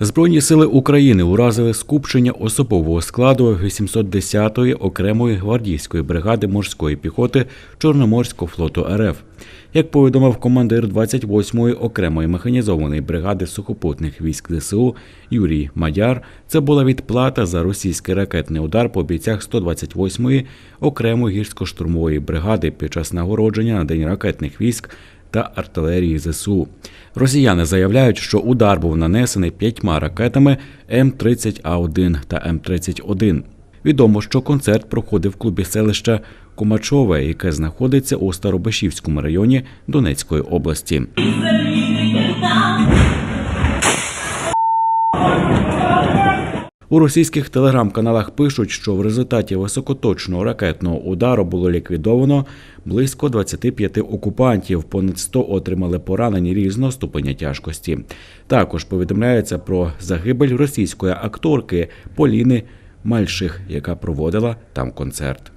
Збройні сили України уразили скупчення особового складу 810-ї окремої гвардійської бригади морської піхоти Чорноморського флоту РФ. Як повідомив командир 28-ї окремої механізованої бригади сухопутних військ ЗСУ Юрій Мадяр, це була відплата за російський ракетний удар по бійцях 128-ї окремої гірсько-штурмової бригади під час нагородження на День ракетних військ та артилерії ЗСУ. Росіяни заявляють, що удар був нанесений п'ятьма ракетами М-30А1 та М-31. Відомо, що концерт проходив в клубі селища Комачове, яке знаходиться у Старобашівському районі Донецької області. У російських телеграм-каналах пишуть, що в результаті високоточного ракетного удару було ліквідовано близько 25 окупантів. Понад 100 отримали поранені різного ступеня тяжкості. Також повідомляється про загибель російської акторки Поліни Мальших, яка проводила там концерт.